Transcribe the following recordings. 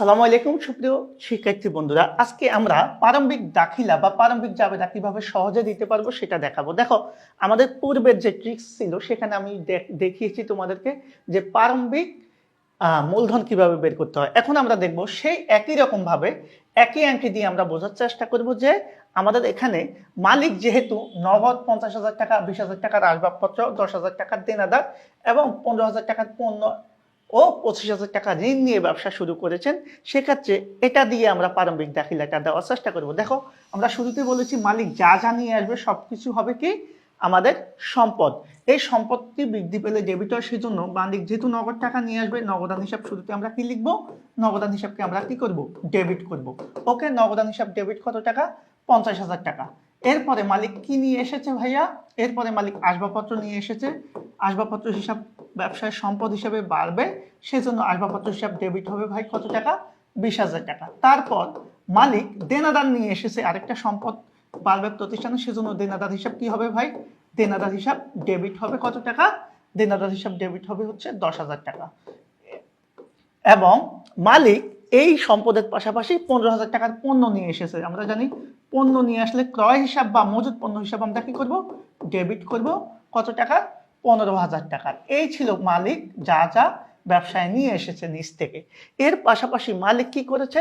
সালামু আলাইকুম সুপ্রিয় শিক্ষার্থী বন্ধুরা। আজকে আমরা প্রারম্ভিক দাখিলা বা প্রারম্ভিক জাবেদা কীভাবে সহজে দিতে পারব সেটা দেখাবো। দেখো, আমাদের পূর্বের যে ট্রিক্স ছিল, সেখানে আমি দেখ- দেখিয়েছি তোমাদেরকে যে প্রারম্ভিক মূলধন কীভাবে বের করতে হয়। এখন আমরা দেখব সেই একই রকম ভাবে একই অঙ্কে দিয়ে আমরা বোঝার চেষ্টা করব যে আমাদের এখানে মালিক যেহেতু নগদ পঞ্চাশ হাজার টাকা, বিশ হাজার টাকার আসবাবপত্র, দশ হাজার টাকার দেনাদার এবং পনেরো হাজার টাকার পণ্য ও পঁচিশ হাজার টাকা ঋণ নিয়ে ব্যবসা শুরু করেছেন, সেক্ষেত্রে এটা দিয়ে আমরা প্রারম্ভিক দাখিলাটা দেওয়ার চেষ্টা করব। দেখো, আমরা শুরুতে বলেছি, মালিক যা যা নিয়ে আসবে সব কিছু হবে কি? আমাদের সম্পদ। এই সম্পদটি বৃদ্ধি পেলে ডেবিটর সেজন্য মালিক যেহেতু নগদ টাকা নিয়ে আসবে, নগদান হিসাব শুরুতে আমরা কি লিখব? নগদান হিসাবকে আমরা কি করব? ডেবিট করব। ওকে, নগদান হিসাব ডেবিট কত টাকা? পঞ্চাশ হাজার টাকা। এরপরে মালিক কি নিয়ে এসেছে ভাইয়া? এরপরে মালিক আসবাবপত্র নিয়ে এসেছে। আসবাবপত্র হিসাব ব্যবসায় সম্পদ হিসাবে বাড়বে। সেজন্য আসবাবপত্র হিসাব ডেবিট হবে ভাই কত টাকা? বিশ হাজার টাকা। তারপর মালিক দেনাদার নিয়ে এসেছে আরেকটা সম্পদ বাড়বে প্রতিষ্ঠানে। সেজন্য দেনাদার হিসাব কি হবে ভাই? দেনাদার হিসাব ডেবিট হবে কত টাকা? দেনাদার হিসাব ডেবিট হবে হচ্ছে দশ হাজার টাকা। এবং মালিক এই সম্পদের পাশাপাশি পনেরো হাজার টাকার পণ্য নিয়ে এসেছে। আমরা জানি পণ্য নিয়ে আসলে ক্রয় হিসাব বা মজুদ পণ্য হিসাব আমরা কি করব? ডেবিট করব। কত টাকা? পনেরো হাজার টাকার এই ছিল মালিক যা যা ব্যবসায় নিয়ে এসেছে নিচ থেকে। এর পাশাপাশি মালিক কি করেছে?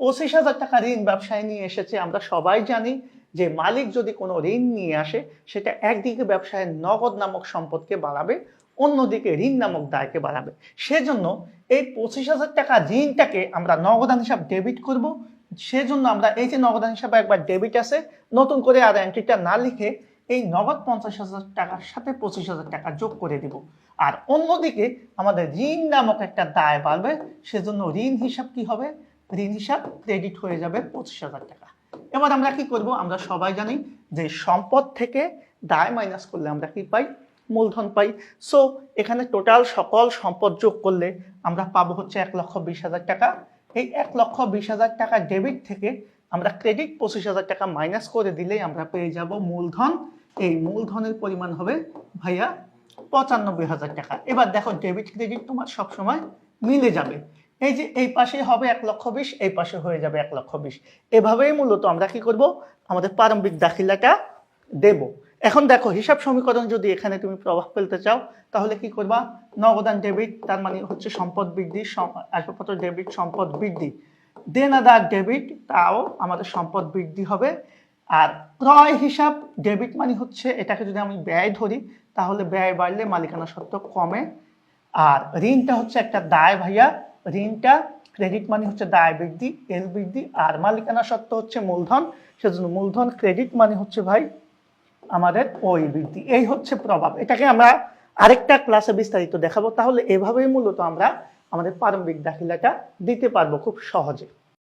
পঁচিশ হাজার টাকা ঋণ ব্যবসায় নিয়ে এসেছে। আমরা সবাই জানি যে মালিক যদি কোনো ঋণ নিয়ে আসে, সেটা একদিকে ব্যবসায়ের নগদ নামক সম্পদকে বাড়াবে, অন্যদিকে ঋণ নামক দায়কে বাড়াবে। সেজন্য এই পঁচিশ হাজার টাকা ঋণটাকে আমরা নগদান হিসাব ডেবিট করব। সেজন্য আমরা এই যে নগদান হিসাবে একবার ডেবিট আছে, নতুন করে আর এন্ট্রিটা না লিখে এই নগদ পঞ্চাশ হাজার টাকার সাথে পঁচিশ হাজার টাকা যোগ করে দিব। আর অন্যদিকে আমাদের ঋণ নামক একটা দায় বাড়বে, সেজন্য ঋণ হিসাব কি হবে? ঋণ হিসাব ক্রেডিট হয়ে যাবে পঁচিশ হাজার টাকা। এবার আমরা কি করব? আমরা সবাই জানি যে সম্পদ থেকে দায় মাইনাস করলে আমরা কি পাই? মূলধন পাই। সো এখানে টোটাল সকল সম্পদ যোগ করলে আমরা পাবো হচ্ছে এক লক্ষ বিশ হাজার টাকা। এই এক লক্ষ বিশ হাজার টাকা ডেবিট থেকে আমরা ক্রেডিট পঁচিশ হাজার টাকা মাইনাস করে দিলেই আমরা পেয়ে যাব মূলধন। এই মূলধনের পরিমাণ হবে ভাইয়া পঁচানব্বই হাজার টাকা। এবার দেখো ডেবিট ক্রেডিট তোমার সবসময় মিলে যাবে। এই যে এই পাশে হবে এক লক্ষ বিশ, এই পাশে হয়ে যাবে এক লক্ষ বিশ। এভাবেই মূলত আমরা কি করব? আমাদের প্রারম্ভিক দাখিলাটা দেব। এখন দেখো, হিসাব সমীকরণ যদি এখানে তুমি প্রভাব ফেলতে চাও, তাহলে কি করবা? নগদান ডেবিট তার মানে হচ্ছে সম্পদ বৃদ্ধি আসবাবপত্র ডেবিট সম্পদ বৃদ্ধি। দেনাদার ডেবিট তাও আমাদের সম্পদ বৃদ্ধি হবে। আর ক্রয় হিসাব ডেবিট মানে হচ্ছে এটাকে যদি আমি ব্যয় ধরি, তাহলে ব্যয় বাড়লে মালিকানা সত্ত্ব কমে। আর ঋণটা হচ্ছে একটা দায় ভাইয়া। ঋণটা ক্রেডিট মানে হচ্ছে দায় বৃদ্ধি এল বৃদ্ধি। আর মালিকানা সত্ত্ব হচ্ছে মূলধন। সেজন্য মূলধন ক্রেডিট মানে হচ্ছে ভাই আমাদের ওই বৃদ্ধি এই হচ্ছে প্রভাব। এটাকে আমরা আরেকটা ক্লাসে বিস্তারিত দেখাবো। তাহলে এভাবেই মূলত আমরা আমাদের প্রারম্ভিক দাখিলাটা দিতে পারব খুব সহজে।